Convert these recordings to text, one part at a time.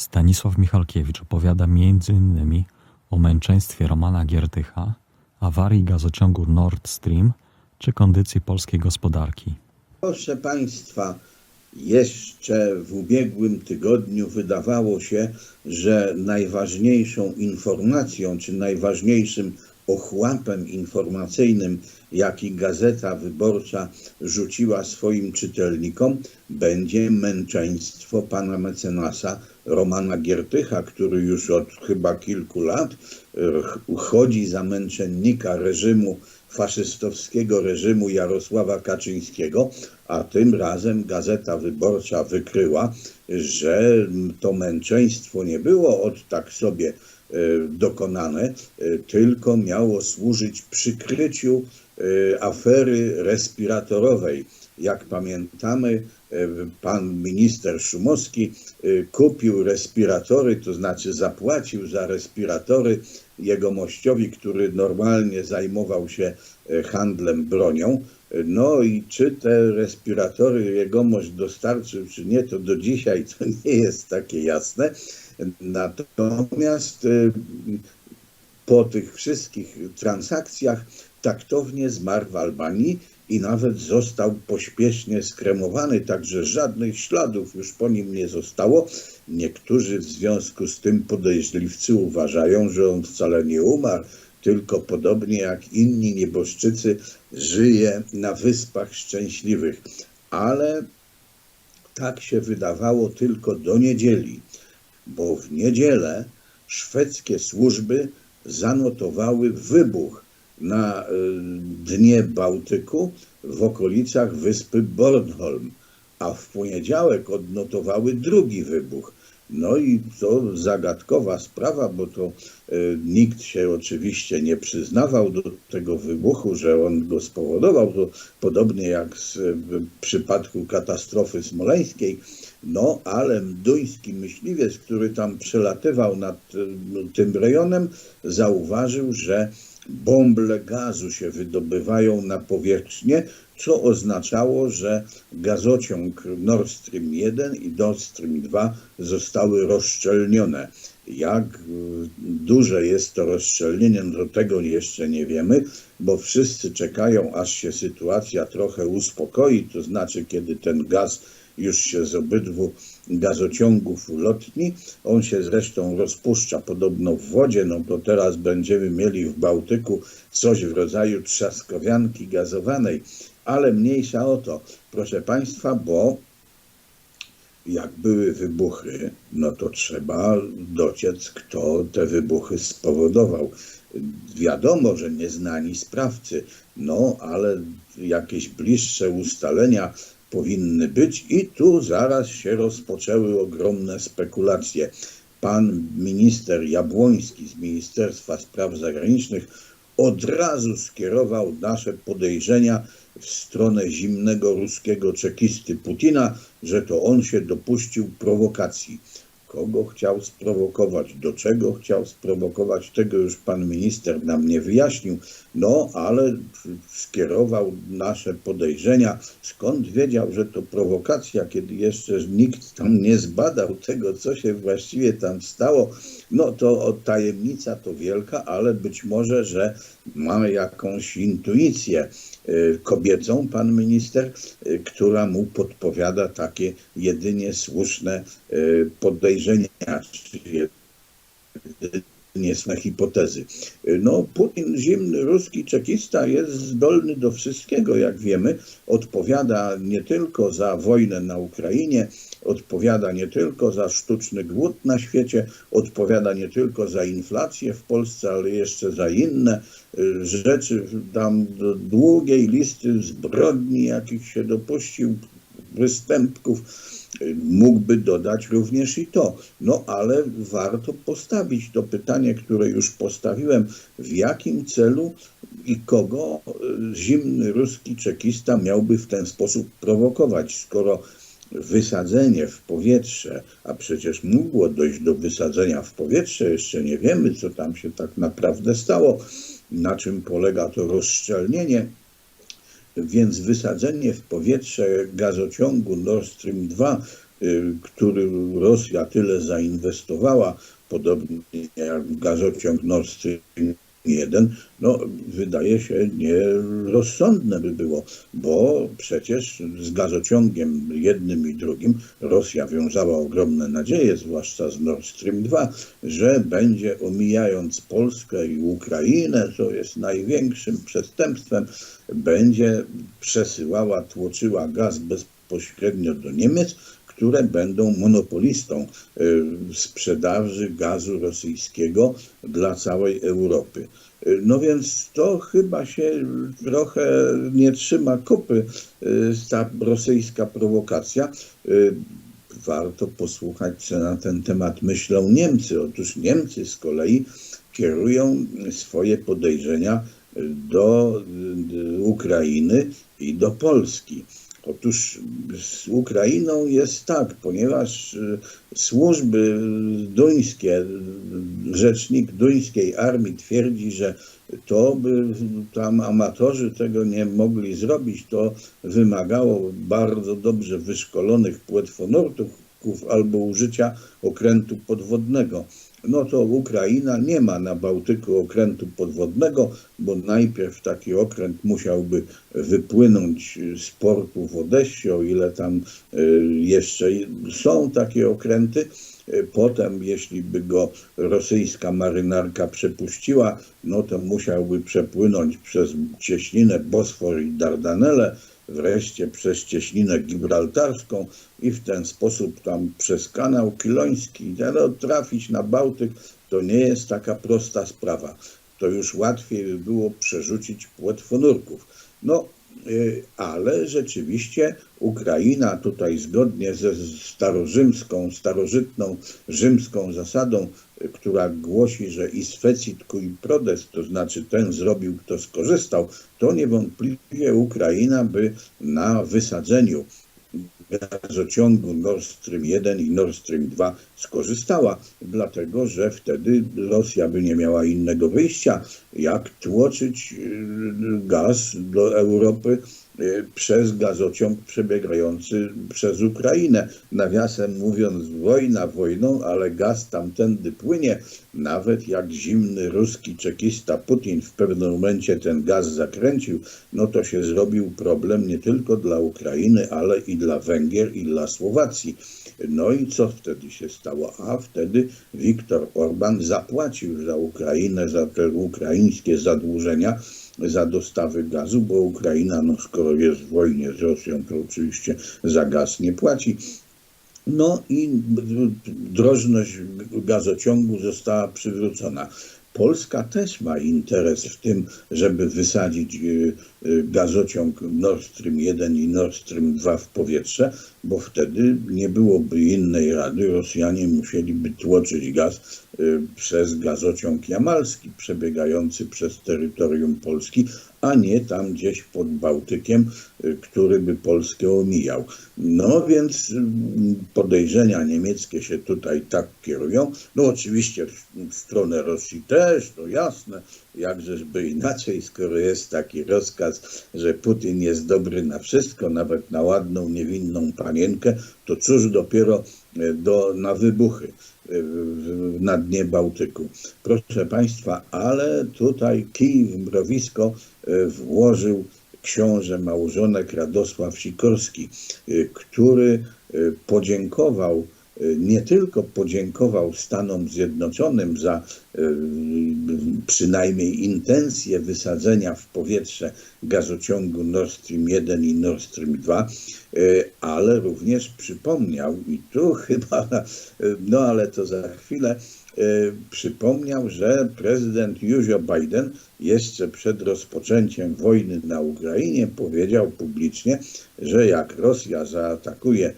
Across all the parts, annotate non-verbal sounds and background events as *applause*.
Stanisław Michalkiewicz opowiada m.in. o męczeństwie Romana Giertycha, awarii gazociągu Nord Stream czy kondycji polskiej gospodarki. Proszę Państwa, jeszcze w ubiegłym tygodniu wydawało się, że najważniejszą informacją, czy najważniejszym ochłapem informacyjnym, jaki Gazeta Wyborcza rzuciła swoim czytelnikom, będzie męczeństwo pana mecenasa Romana Giertycha, który już od chyba kilku lat e, chodzi za męczennika reżimu faszystowskiego reżimu Jarosława Kaczyńskiego, a tym razem Gazeta Wyborcza wykryła, że to męczeństwo nie było od tak sobie dokonane, e, tylko miało służyć przykryciu e, afery respiratorowej. Jak pamiętamy, e, pan minister Szumowski e, kupił respiratory, to znaczy zapłacił za respiratory jegomościowi, który normalnie zajmował się e, handlem bronią. No i czy te respiratory jegomość dostarczył, czy nie, to do dzisiaj to nie jest takie jasne. Natomiast e, po tych wszystkich transakcjach taktownie zmarł w Albanii i nawet został pośpiesznie skremowany, także żadnych śladów już po nim nie zostało. Niektórzy w związku z tym podejrzliwcy uważają, że on wcale nie umarł, tylko podobnie jak inni nieboszczycy żyje na Wyspach Szczęśliwych. Ale tak się wydawało tylko do niedzieli, bo w niedzielę szwedzkie służby zanotowały wybuch na y, dnie Bałtyku w okolicach wyspy Bornholm, a w poniedziałek odnotowały drugi wybuch. No i to zagadkowa sprawa, bo to y, nikt się oczywiście nie przyznawał do tego wybuchu, że on go spowodował. To podobnie jak z, w przypadku katastrofy smoleńskiej. No, ale mduński myśliwiec, który tam przelatywał nad y, tym rejonem, zauważył, że bąble gazu się wydobywają na powierzchnię, co oznaczało, że gazociąg Nord Stream 1 i Nord Stream 2 zostały rozszczelnione. Jak y, duże jest to rozszczelnienie, do tego jeszcze nie wiemy, bo wszyscy czekają, aż się sytuacja trochę uspokoi, to znaczy kiedy ten gaz już się z obydwu gazociągów lotni. On się zresztą rozpuszcza podobno w wodzie, no to teraz będziemy mieli w Bałtyku coś w rodzaju trzaskowianki gazowanej, ale mniejsza o to, proszę Państwa, bo jak były wybuchy, no to trzeba dociec, kto te wybuchy spowodował. Wiadomo, że nieznani sprawcy, no ale jakieś bliższe ustalenia powinny być i tu zaraz się rozpoczęły ogromne spekulacje. Pan minister Jabłoński z Ministerstwa Spraw Zagranicznych od razu skierował nasze podejrzenia w stronę zimnego ruskiego czekisty Putina, że to on się dopuścił prowokacji. Kogo chciał sprowokować, do czego chciał sprowokować, tego już pan minister nam nie wyjaśnił, no ale skierował nasze podejrzenia. Skąd wiedział, że to prowokacja, kiedy jeszcze nikt tam nie zbadał tego, co się właściwie tam stało? No to tajemnica to wielka, ale być może, że mamy jakąś intuicję y, kobiecą, pan minister, y, która mu podpowiada takie jedynie słuszne y, podejrzenia, czy jedynie słuszne hipotezy. No, Putin, zimny ruski czekista, jest zdolny do wszystkiego, jak wiemy. Odpowiada nie tylko za wojnę na Ukrainie, odpowiada nie tylko za sztuczny głód na świecie, odpowiada nie tylko za inflację w Polsce, ale jeszcze za inne y, rzeczy, tam długiej listy zbrodni, jakich się dopuścił, występków, mógłby dodać również i to. No ale warto postawić to pytanie, które już postawiłem, w jakim celu i kogo y, zimny ruski czekista miałby w ten sposób prowokować, skoro wysadzenie w powietrze, a przecież mogło dojść do wysadzenia w powietrze, jeszcze nie wiemy, co tam się tak naprawdę stało, na czym polega to rozszczelnienie, więc wysadzenie w powietrze gazociągu Nord Stream 2 y, który Rosja tyle zainwestowała, podobnie jak gazociąg Nord Stream 1, no wydaje się nierozsądne by było, bo przecież z gazociągiem jednym i drugim Rosja wiązała ogromne nadzieje, zwłaszcza z Nord Stream 2, że będzie omijając Polskę i Ukrainę, co jest największym przestępstwem, będzie przesyłała, tłoczyła gaz bezpośrednio do Niemiec, które będą monopolistą y, sprzedaży gazu rosyjskiego dla całej Europy. Y, No więc to chyba się trochę nie trzyma kupy, y, ta rosyjska prowokacja. Warto posłuchać, co na ten temat myślą Niemcy. Otóż Niemcy z kolei kierują swoje podejrzenia do Ukrainy i do Polski. Otóż z Ukrainą jest tak, ponieważ y, służby duńskie, rzecznik duńskiej armii twierdzi, że to by tam amatorzy tego nie mogli zrobić, to wymagało bardzo dobrze wyszkolonych płetwonortów albo użycia okrętu podwodnego. No to Ukraina nie ma na Bałtyku okrętu podwodnego, bo najpierw taki okręt musiałby wypłynąć z portu w Odessie, o ile tam y, jeszcze są takie okręty. Potem, jeśli by go rosyjska marynarka przepuściła, no to musiałby przepłynąć przez cieśninę Bosfor i Dardanelle, wreszcie przez cieśninę gibraltarską i w ten sposób tam przez kanał Kiloński no, trafić na Bałtyk, to nie jest taka prosta sprawa. To już łatwiej by było przerzucić płetwonurków. No, ale rzeczywiście Ukraina tutaj zgodnie ze starorzymską, starożytną rzymską zasadą, y, która głosi, że i swecit cui prodest, to znaczy ten zrobił, kto skorzystał, to niewątpliwie Ukraina by na wysadzeniu gazociągu Nord Stream 1 i Nord Stream 2 skorzystała, dlatego że wtedy Rosja by nie miała innego wyjścia, jak tłoczyć y, gaz do Europy przez gazociąg przebiegający przez Ukrainę. Nawiasem mówiąc, wojna wojną, ale gaz tamtędy płynie. Nawet jak zimny ruski czekista Putin w pewnym momencie ten gaz zakręcił, no to się zrobił problem nie tylko dla Ukrainy, ale i dla Węgier i dla Słowacji. No i co wtedy się stało? A wtedy Viktor Orban zapłacił za Ukrainę, za te ukraińskie zadłużenia, za dostawy gazu, bo Ukraina, no skoro jest w wojnie z Rosją, to oczywiście za gaz nie płaci. No i drożność gazociągu została przywrócona. Polska też ma interes w tym, żeby wysadzić y, y, gazociąg Nord Stream 1 i Nord Stream 2 w powietrze, bo wtedy nie byłoby innej rady. Rosjanie musieliby tłoczyć gaz y, przez gazociąg jamalski przebiegający przez terytorium Polski, a nie tam gdzieś pod Bałtykiem, y, który by Polskę omijał. No więc y, podejrzenia niemieckie się tutaj tak kierują. No oczywiście w, stronę Rosji też, to jasne, jakżeż inaczej, skoro jest taki rozkaz, że Putin jest dobry na wszystko, nawet na ładną, niewinną panienkę, to cóż dopiero y, do, na wybuchy na dnie Bałtyku. Proszę Państwa, ale tutaj kij w mrowisko y, włożył książę małżonek Radosław Sikorski, y, który y, podziękował nie tylko podziękował Stanom Zjednoczonym za y, przynajmniej intencję wysadzenia w powietrze gazociągu Nord Stream 1 i Nord Stream 2, y, ale również przypomniał, i tu *laughs* chyba, y, no ale to za chwilę, przypomniał, że prezydent Józio Biden jeszcze przed rozpoczęciem wojny na Ukrainie powiedział publicznie, że jak Rosja zaatakuje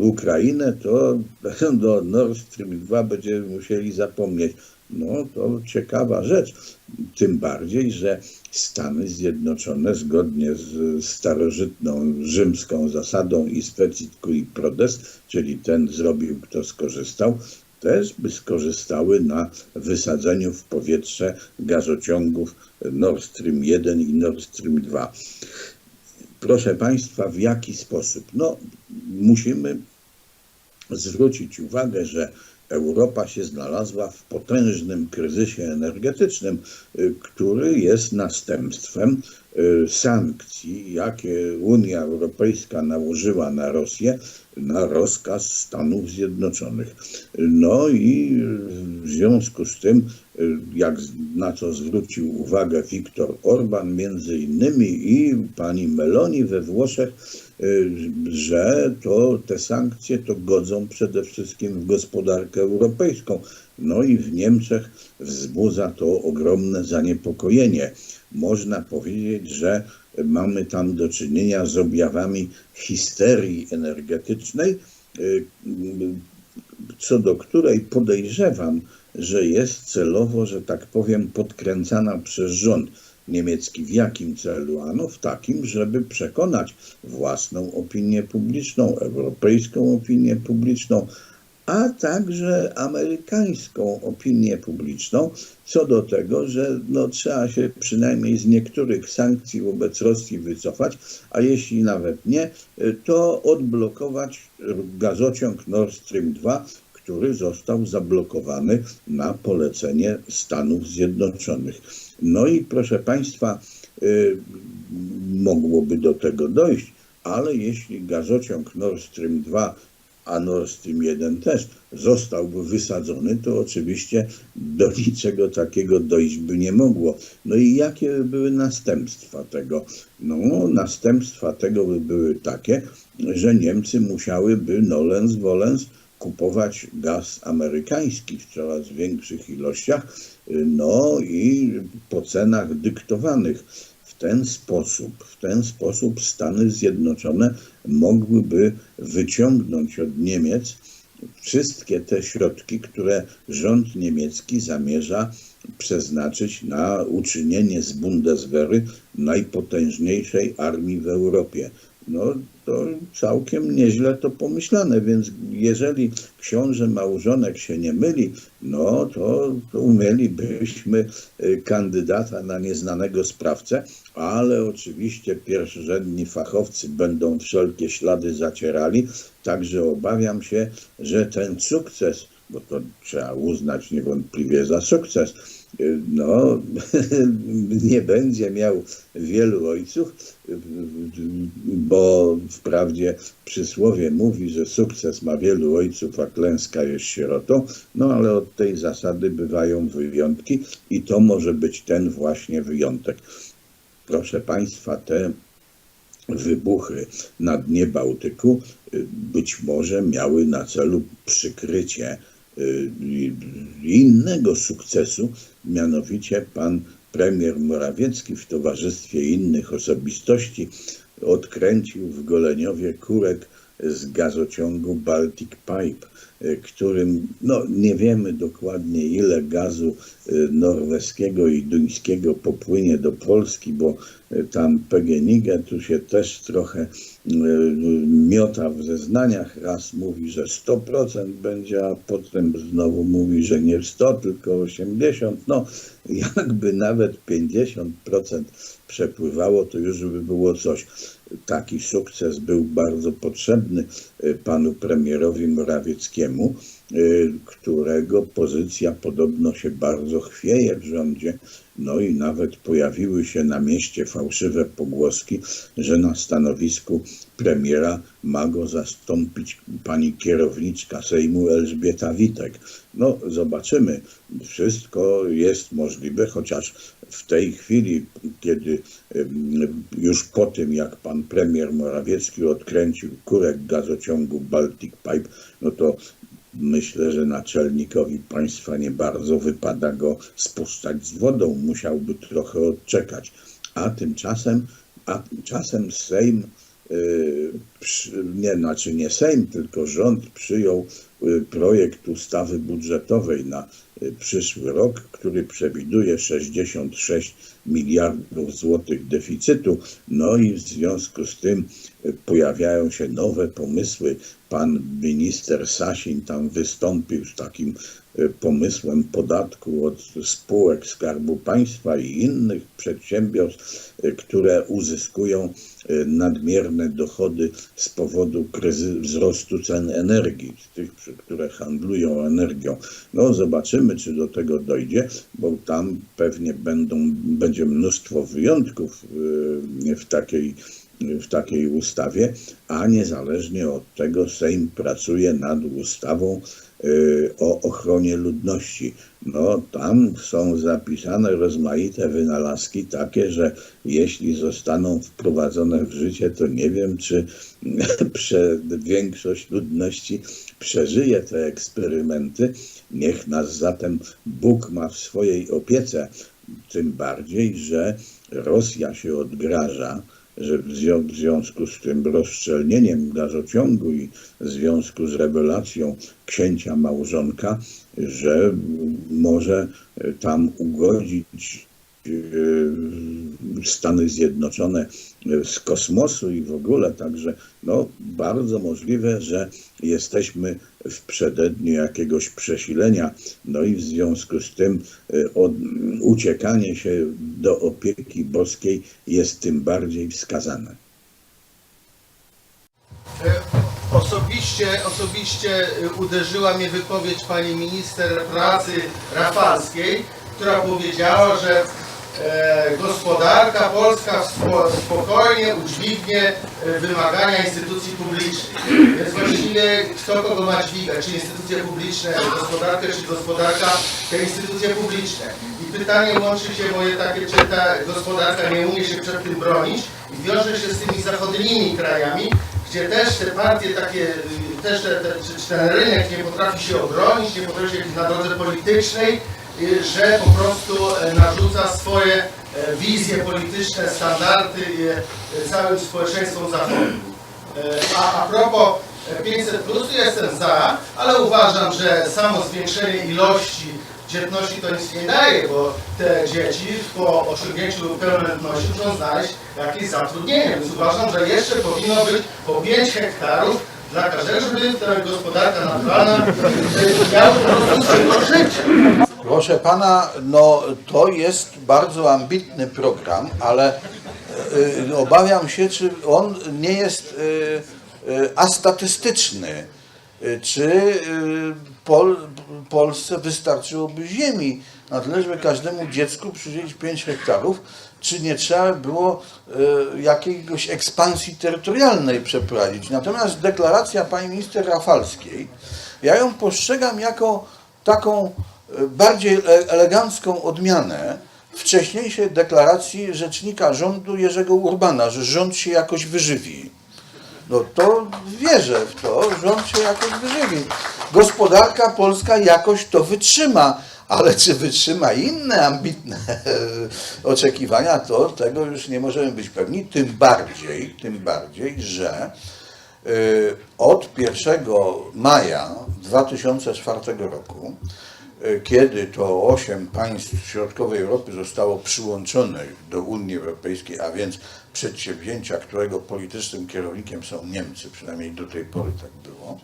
Ukrainę, to *laughs* do Nord Stream 2 będziemy musieli zapomnieć. No to ciekawa rzecz. Tym bardziej, że Stany Zjednoczone zgodnie z starożytną rzymską zasadą i cui prodest, czyli ten zrobił, kto skorzystał, też by skorzystały na wysadzeniu w powietrze gazociągów Nord Stream 1 i Nord Stream 2. Proszę Państwa, w jaki sposób? No, musimy zwrócić uwagę, że Europa się znalazła w potężnym kryzysie energetycznym, y, który jest następstwem y, sankcji, jakie Unia Europejska nałożyła na Rosję na rozkaz Stanów Zjednoczonych. No i w związku z tym, y, jak na co zwrócił uwagę Viktor Orban między innymi i pani Meloni we Włoszech, że to te sankcje to godzą przede wszystkim w gospodarkę europejską. No i w Niemczech wzbudza to ogromne zaniepokojenie. Można powiedzieć, że mamy tam do czynienia z objawami histerii energetycznej, y, co do której podejrzewam, że jest celowo, że tak powiem, podkręcana przez rząd niemiecki. W jakim celu? Ano w takim, żeby przekonać własną opinię publiczną, europejską opinię publiczną, a także amerykańską opinię publiczną co do tego, że no, trzeba się przynajmniej z niektórych sankcji wobec Rosji wycofać, a jeśli nawet nie, to odblokować gazociąg Nord Stream 2, który został zablokowany na polecenie Stanów Zjednoczonych. No i proszę Państwa, y, mogłoby do tego dojść, ale jeśli gazociąg Nord Stream 2 a Nord Stream 1 też zostałby wysadzony, to oczywiście do *laughs* niczego takiego dojść by nie mogło. No i jakie by były następstwa tego? No, następstwa tego by były takie, że Niemcy musiałyby nolens volens kupować gaz amerykański w coraz większych ilościach, no i po cenach dyktowanych. W ten sposób, w ten sposób Stany Zjednoczone mogłyby wyciągnąć od Niemiec wszystkie te środki, które rząd niemiecki zamierza przeznaczyć na uczynienie z Bundeswehry najpotężniejszej armii w Europie. No to całkiem nieźle to pomyślane, więc jeżeli książę małżonek się nie myli, no to, to umielibyśmy y, kandydata na nieznanego sprawcę, ale oczywiście pierwszorzędni fachowcy będą wszelkie ślady zacierali, także obawiam się, że ten sukces, bo to trzeba uznać niewątpliwie za sukces, no, *laughs* nie będzie miał wielu ojców, bo wprawdzie przysłowie mówi, że sukces ma wielu ojców, a klęska jest sierotą, no ale od tej zasady bywają wyjątki i to może być ten właśnie wyjątek. Proszę Państwa, te wybuchy na dnie Bałtyku być może miały na celu przykrycie innego sukcesu, mianowicie pan premier Morawiecki w towarzystwie innych osobistości odkręcił w Goleniowie kurek z gazociągu Baltic Pipe, y, którym no, nie wiemy dokładnie ile gazu y, norweskiego i duńskiego popłynie do Polski, bo y, tam PGNiG tu się też trochę miota w zeznaniach. Raz mówi, że 100% będzie, a potem znowu mówi, że nie 100, tylko 80%. No, jakby nawet 50% przepływało, to już by było coś. Taki sukces był bardzo potrzebny panu premierowi Morawieckiemu, którego pozycja podobno się bardzo chwieje w rządzie. No i nawet pojawiły się na mieście fałszywe pogłoski, że na stanowisku premiera ma go zastąpić pani kierowniczka Sejmu Elżbieta Witek. No, zobaczymy. Wszystko jest możliwe, chociaż w tej chwili, kiedy już po tym, jak pan premier Morawiecki odkręcił kurek gazociągu Baltic Pipe, no to myślę, że naczelnikowi państwa nie bardzo wypada go spuszczać z wodą. Musiałby trochę odczekać. A tymczasem, a tymczasem Sejm nie, znaczy nie Sejm, tylko rząd przyjął projekt ustawy budżetowej na y, przyszły rok, który przewiduje 66 miliardów złotych deficytu. No i w związku z tym y, pojawiają się nowe pomysły. Pan minister Sasin tam wystąpił z takim y, pomysłem podatku od spółek Skarbu Państwa i innych przedsiębiorstw, y, które uzyskują nadmierne dochody z powodu kryzy- wzrostu cen energii, tych, które handlują energią. No zobaczymy, czy do tego dojdzie, bo tam pewnie będą, będzie mnóstwo wyjątków y, w takiej w takiej ustawie, a niezależnie od tego Sejm pracuje nad ustawą y, o ochronie ludności. No tam są zapisane rozmaite wynalazki takie, że jeśli zostaną wprowadzone w życie, to nie wiem, czy *laughs* większość ludności przeżyje te eksperymenty. Niech nas zatem Bóg ma w swojej opiece. Tym bardziej, że Rosja się odgraża, że w zwią- w związku z tym rozszczelnieniem gazociągu i w związku z rewelacją księcia małżonka, że może tam ugodzić Stany Zjednoczone z kosmosu i w ogóle, także no, bardzo możliwe, że jesteśmy w przededniu jakiegoś przesilenia, no i w związku z tym e, od, uciekanie się do opieki boskiej jest tym bardziej wskazane. E, Osobiście, osobiście e, uderzyła mnie wypowiedź pani minister pracy Rafalskiej, która powiedziała, że gospodarka polska spo, spokojnie udźwignie e, wymagania instytucji publicznych. Więc właściwie kto kogo ma dźwigać, czy instytucje publiczne, gospodarkę, czy gospodarka, te instytucje publiczne. I pytanie łączy się moje takie, czy ta gospodarka nie umie się przed tym bronić i wiąże się z tymi zachodnimi krajami, gdzie też te partie takie, też te, te, czy, ten rynek nie potrafi się obronić, nie potrafi się na drodze politycznej, że po prostu e, narzuca swoje e, wizje polityczne, standardy y, całym społeczeństwom zachodu. E, A, a propos e, 500 plus jestem za, ale uważam, że samo zwiększenie ilości dzietności to nic nie daje, bo te dzieci po osiągnięciu pełnoletności muszą znaleźć jakieś zatrudnienie. Więc uważam, że jeszcze powinno być po 5 hektarów dla każdego, żeby ta gospodarka naturalna e, miała po prostu życia. Proszę pana, no to jest bardzo ambitny program, ale y, obawiam się, czy on nie jest y, y, astatystyczny. Czy Pol, Polsce wystarczyłoby ziemi na tyle, żeby każdemu dziecku przydzielić 5 hektarów, czy nie trzeba było y, jakiegoś ekspansji terytorialnej przeprowadzić. Natomiast deklaracja pani minister Rafalskiej, ja ją postrzegam jako taką bardziej e- elegancką odmianę wcześniejszej deklaracji rzecznika rządu Jerzego Urbana, że rząd się jakoś wyżywi. No to wierzę w to, rząd się jakoś wyżywi. Gospodarka polska jakoś to wytrzyma, ale czy wytrzyma inne ambitne *laughs* oczekiwania, to tego już nie możemy być pewni. Tym bardziej, tym bardziej, że y, od 1 maja 2004 roku, kiedy to osiem państw środkowej Europy zostało przyłączonych do Unii Europejskiej, a więc przedsięwzięcia, którego politycznym kierownikiem są Niemcy, przynajmniej do tej pory tak było,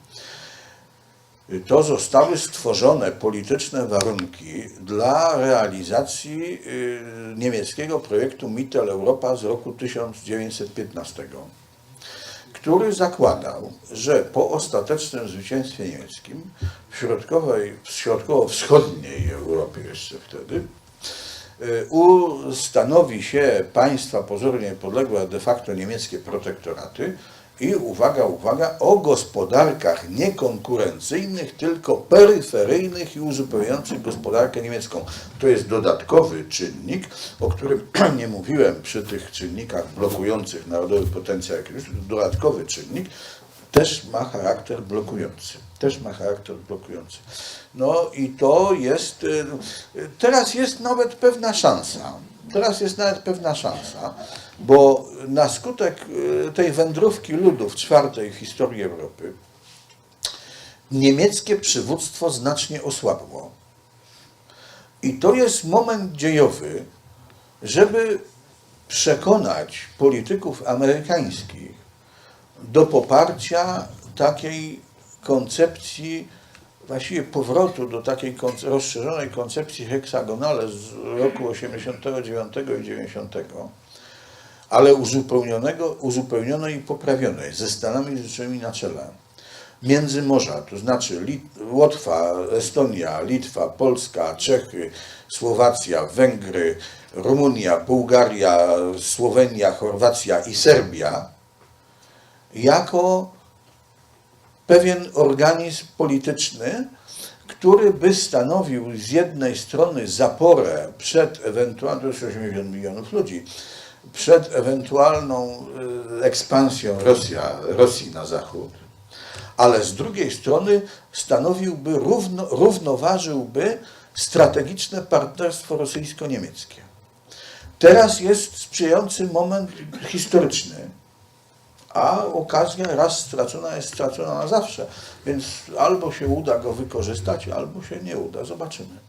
y, to zostały stworzone polityczne warunki dla realizacji y, niemieckiego projektu Mittel Europa z roku 1915 który zakładał, że po ostatecznym zwycięstwie niemieckim w środkowej, w środkowo-wschodniej Europie jeszcze wtedy y, ustanowi się państwa pozornie niepodległe, a de facto niemieckie protektoraty i uwaga, uwaga, o gospodarkach niekonkurencyjnych, tylko peryferyjnych i uzupełniających gospodarkę niemiecką. To jest dodatkowy czynnik, o którym *clears throat* nie mówiłem przy tych czynnikach blokujących narodowy potencjał, dodatkowy czynnik też ma charakter blokujący. Też ma charakter blokujący. No i to jest, y, y, teraz jest nawet pewna szansa. Teraz jest nawet pewna szansa, bo na skutek y, tej wędrówki ludów czwartej w historii Europy niemieckie przywództwo znacznie osłabło. I to jest moment dziejowy, żeby przekonać polityków amerykańskich do poparcia takiej koncepcji, właściwie powrotu do takiej rozszerzonej koncepcji heksagonale z roku 89 i 90, ale uzupełnionego, uzupełnionej i poprawionej ze Stanami Zjednoczonymi na czele. Międzymorza, to znaczy Lit- Łotwa, Estonia, Litwa, Polska, Czechy, Słowacja, Węgry, Rumunia, Bułgaria, Słowenia, Chorwacja i Serbia, jako pewien organizm polityczny, który by stanowił z jednej strony zaporę przed ewentualną, to jest 80 milionów ludzi, przed ewentualną y, ekspansją Rosja, Rosji na zachód, ale z drugiej strony stanowiłby, równo, równoważyłby strategiczne partnerstwo rosyjsko-niemieckie. Teraz jest sprzyjający moment historyczny, a okazja raz stracona jest stracona na zawsze. Więc albo się uda go wykorzystać, albo się nie uda. Zobaczymy.